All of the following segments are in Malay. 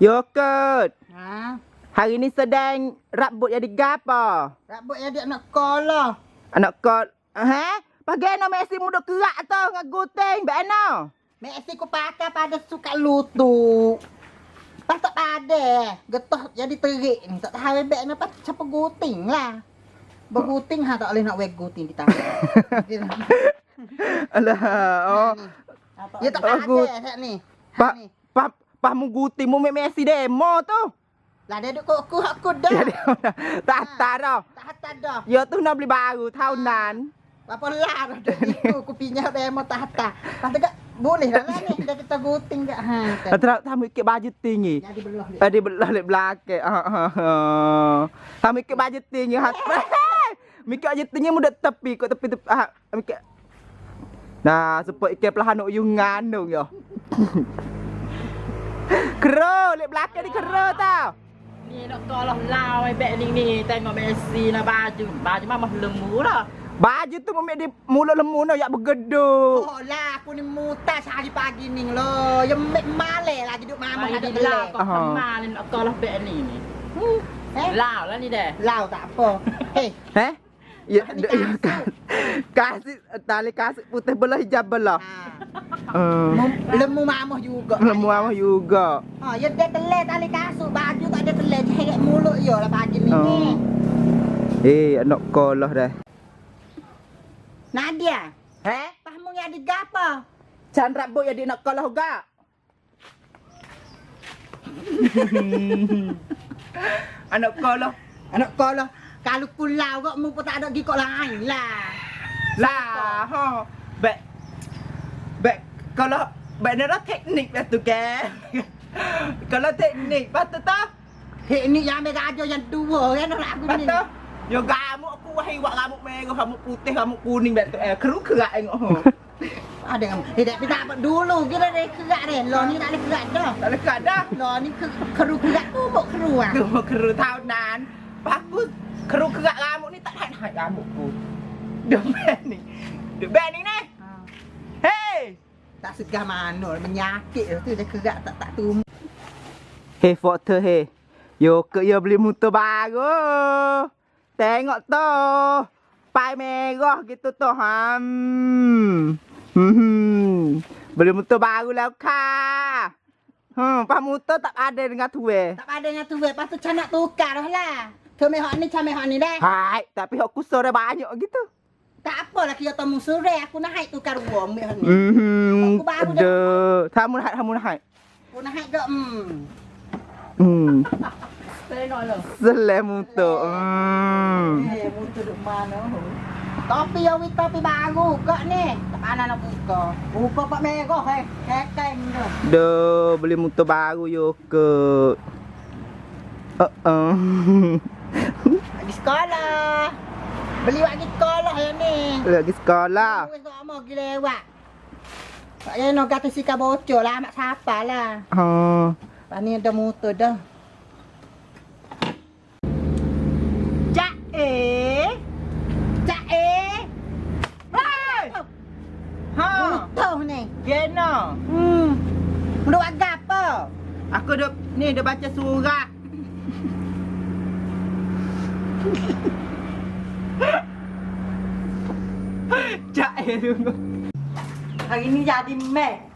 Yogurt. Ha? Hari ni sedang rambut jadi gapo? Rambut yang dia nak kolah. Anak kau, ha? Pagi no Messi muda kerak tu dengan guting, baik no. Messi ku pakai pada suka lutut. Pas tak pada. Getah jadi terik ni. Tak tahu bebek ni pas siapa guting lah. Berguting ha tak boleh nak wear guting di tangan. Alah, oh. Ya tak Oh, ada ni. Pak, Ha pak mu guting mu mek Messi demo tu. Lah dia duk aku aku dah. Ya dia tak tak dah. Tak hantar dah. Ya tu nak beli baru tahun nan. Apa lah dah itu aku pinjam demo tak hantar. Pas dekat boleh lah ni. Dah kita guting kat ha. kan. Terus tamu ikut baju tinggi. Jadi belah. Tadi belah lek belakang. Ha ha ha. Tamu ikut baju tinggi hat. Mikir baju tinggi muda tepi kau tepi tepi. Ah, mikir. Nah, supaya ikan pelahan nak you ngandung yo. Kero, lek belakang ni kero tau. Ni nak kalah lau ai beg ni ni tengok Messi lah baju. Baju mah lemu lah. Baju tu memek di mulut lemu no yak bergeduk. Oh lah aku ni mutas hari pagi ni lo. Ya mek male lagi duk mama di belah. kau Aha. kemal ni nak kalah beg ni ni. Eh? Lau lah ni deh. Lau tak apa. Hei, Eh? Ya, Tali ya, kasih tali kasih putih belah hijab belah. ha. Uh, lemu mamah juga. lemu amah juga. Ha, ya dia telah tali kasut baju tak ada telah jeret mulut yo lah pagi ni. Oh. Eh, anak kolah dah. Nadia, Eh? pahmu yang ada gapa? Can rambut yang dia nak kolah juga. anak kolah. Anak kau lah. Kalau pulau kok mu pun tak ada gikok lain lah. Lah, ha. Baik. Baik, kalau baik ni dah teknik dah tu kan. kalau teknik, patut tak? Hei ni yang ambil raja yang dua kan orang aku ni. Patut? Yo gamuk aku wahai wak rambut merah, rambut putih, rambut kuning betul. Eh, keru kerak tengok. ha. Ada yang Hei tak tak apa dulu kita ada kerak dia. Lo ni tak ada kerak dah. Tak lekat dah. Lo ni ke, keru kerak tu bok keru ah. Tu keru tahun nan. Bagus. Keru kerak rambut ni tak naik rambutku. Debek ni. Debek ni ni. Hey! Tak segah mana menyakit tu dia kerak tak tak tu. Hey foto hey. Yo ke yo beli motor baru. Tengok tu. Pai merah gitu tu. Hmm. Hmm. Beli motor baru lah ka. Hmm, pas motor tak ada dengan tu eh. Tak ada yang tu lepas tu macam nak tukar dah lah. Tu mehak ni macam mehak ni dah. Hai, tapi aku sore banyak gitu. Tak apalah kita temu sore aku nak haik tukar uang ni. Hmm. Aku baru dah. Aduh. Tamu nak tamu nak. Aku nak haik dah hmm. Hmm. Tengok lo. Selem motor. Hmm. Eh, mutu duk mana? Topi baru kak ni. Tak pandai nak buka. Buka pak merah eh. Kekeng tu. Duh, beli motor baru yo ke. Uh -uh. Sekolah. Beli pergi sekolah yang ni. Lagi sekolah. Wis tak mau pergi lewat. Tak payah nak kata sika bocor lah. Mak siapa lah. Ha. Lepas ni ada motor dah. Cak eh. Cak eh. Hai. Ha. Motor ni. Gena. Hmm. Agak apa? Aku dah ni dah baca surat. Cak eh tunggu. Hari ni jadi mek.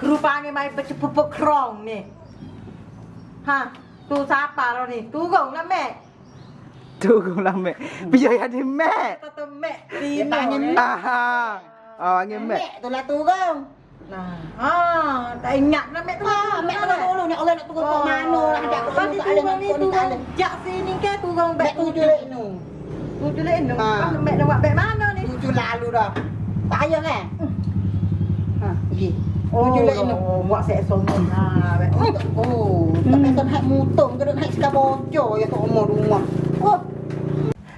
Kerupanya mai bercepupuk krong ni. Ha, tu siapa lo ni? Turun lah mek. Tunggu lah mek. Biar ada mek. Kata mek. Dia Sini panggil ni. mek. Aha. Oh, angin mek. Mek tu lah turun. Nah. Ha, tak ingat lah mek tu. Ha, mek tu dulu ni. Orang nak turun ke mana lah. Ada aku Pasti tak turun ni nak turun. turun. Jak sini ke turun Mek beg tujuh tujuh. lek nu. Tujuh lek ni. Ha. Pas mek nak buat beg mana ni? Tujuh lalu dah. Tak payah kan? Ha, pergi. Oh, Tujuh lek nu. buat set sombong. Ha, beg. Oh, tak payah nak mutung ke nak sekar bocor ya tok umur rumah. Oh.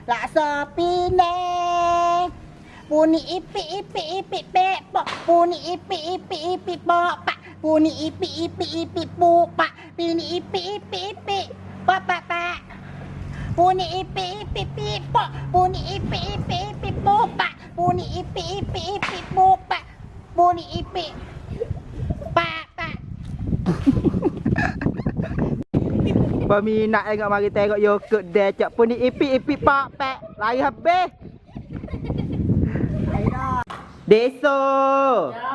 Laksa pineh. ปูนิอิปีอิปีอิปีเปะปะปูนิอิปีอิปีอิปีปะปะปูนิอิปีอิปีอิปีปูปะปีนิอิปีอิปีปิปะปะปะปูนิอิปีอิปีปิปะปูนิอิปีอิปิอิปิปูปะปูนิอิปีอิปีอิปีปูปะปูนิอิปิปะปะ Peminat yang kat mari tengok yogurt dia cak pun ni ipi-ipi pak pak. Lain. Deso. Ya.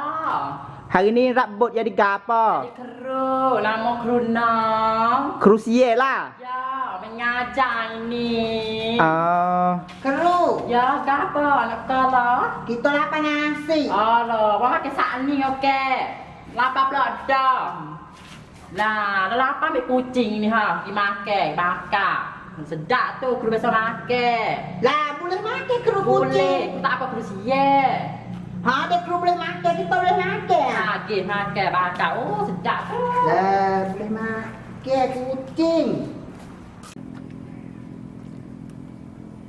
Hari ni rabot jadi gapo? Jadi keru, lama kerunang. Krusial lah. Ya, mengajar ini. Ah, Keru. Ya, gapo anak kala? Kita lapar nasi. Alah, wah makan sak ni okey. Lapar pula dah. Lah, lapar ambil kucing ni ha, pergi makan, bakar. Sedap tu kru biasa makan. Lah boleh makan Boleh, kucing. tak apa kru siap. Ha dia keru boleh makan, kita boleh makan. Makan, makan, bakar. Oh, sedap tu. Lah boleh makan kucing.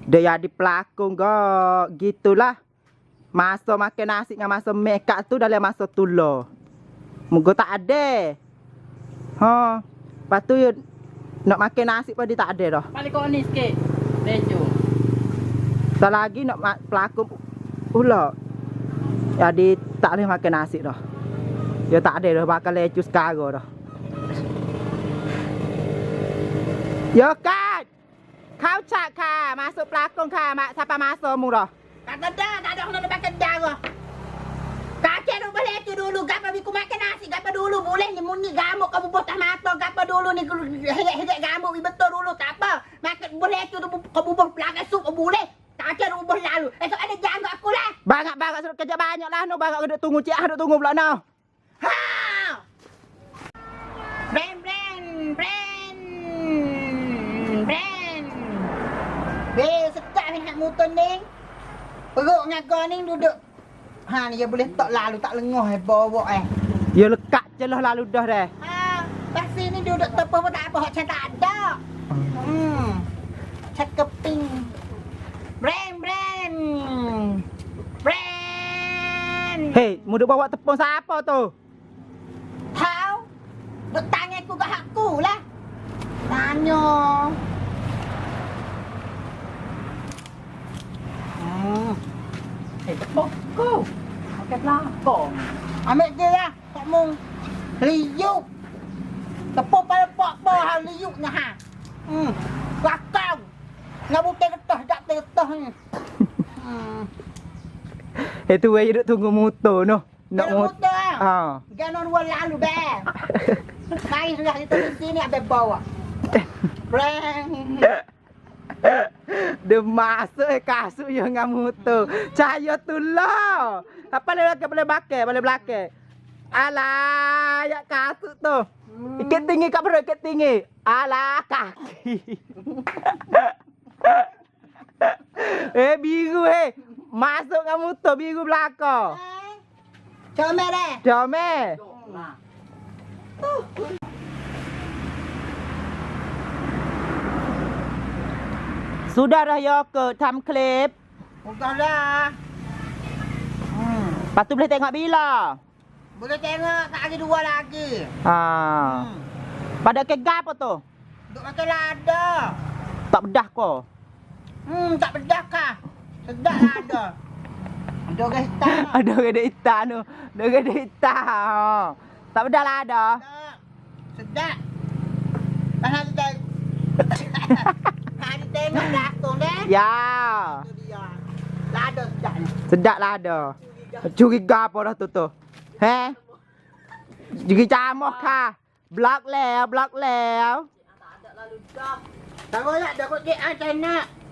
dia jadi pelakon go. Gitulah. Masa makan nasi dengan masa up tu dalam masa tulo. Muka tak ada. Ha. Lepas tu you nak makan nasi pun dia tak ada dah. Balik kau ni sikit. Lejo. Tak lagi nak pelakon pula. Jadi tak boleh makan nasi dah. Dia tak ada dah bakal lecu sekarang dah. Yo kat. Kau cak ka, masuk pelakon ka, mak siapa masuk mu dah. Kata dah, tak ada orang nak makan darah. Kakek tu boleh tu dulu, gapa biku makan nasi, gapa dulu boleh ni muni gamuk kamu botah mata, gapa dulu ni heret gamuk ni betul dulu tak apa. Makan boleh tu kamu bubuh pelanggan sup boleh. Banyak-banyak suruh kerja banyak lah no, banyak duduk tunggu cik ah duduk tunggu pula no. Ha! Brand, brand, brand, brand. Be, sedap ni nak motor ni. Perut kau ni duduk. Ha ni dia boleh tak lalu, tak lengah eh, bawa eh. Ya lekat je lah lalu dah deh. Ha, pasti ni duduk tepuh pun tak apa, hak macam tak ada. Hmm. Cak keping. Brand, brand. Brand. Hei, mu duk bawa tepung siapa tu? Tahu? Duk tanya aku ke hakku lah. Tanya. Hmm. Eh, tepuk kau. Makan pelakon. Ambil dia lah. Tak mung. Liuk. Tepuk pada pak-pak hal liuk ni ha. Hmm. Lakau. Nak bukan getah, tak getah ni. Hmm. Hei tu wei duk tunggu motor no. Nak motor. motor ah. Ha. Jangan dua lalu ber. Mari sudah kita di sini ada bawa. Breng. Dia masuk eh kasut yang dengan motor. Cahaya tu lah. Apa boleh belakang, boleh belakang, boleh belakang. Alah, ya kasut tu. Ikat tinggi kat perut, ikat tinggi. Alah, kaki. eh, biru eh. Masuk dengan motor, biru belakang. Comel eh. Jom eh. Lah. Sudah dah ya ke time clip. Bukan dah. Hmm. Lepas tu boleh tengok bila. Boleh tengok tak hari dua lagi. Ha. Hmm. Pada ke apa tu? Duk makan lada. Tak bedah ko. Hmm, tak pedas kah? Sedap lah ada. Ada orang hitam. Ada orang hitam tu. Ada orang hitam. Tak pedas lah ada. Sedap. Pasal tu dah. Hari tengok dah akong dah. Ya. Lada lah sedap ni. Sedap lah ada. Curiga apa dah tu tu. He? Jadi camuh kah? Blok lew, blok lew. Tak ada lalu dah. Tak boleh dah kot dia ah, tak nak.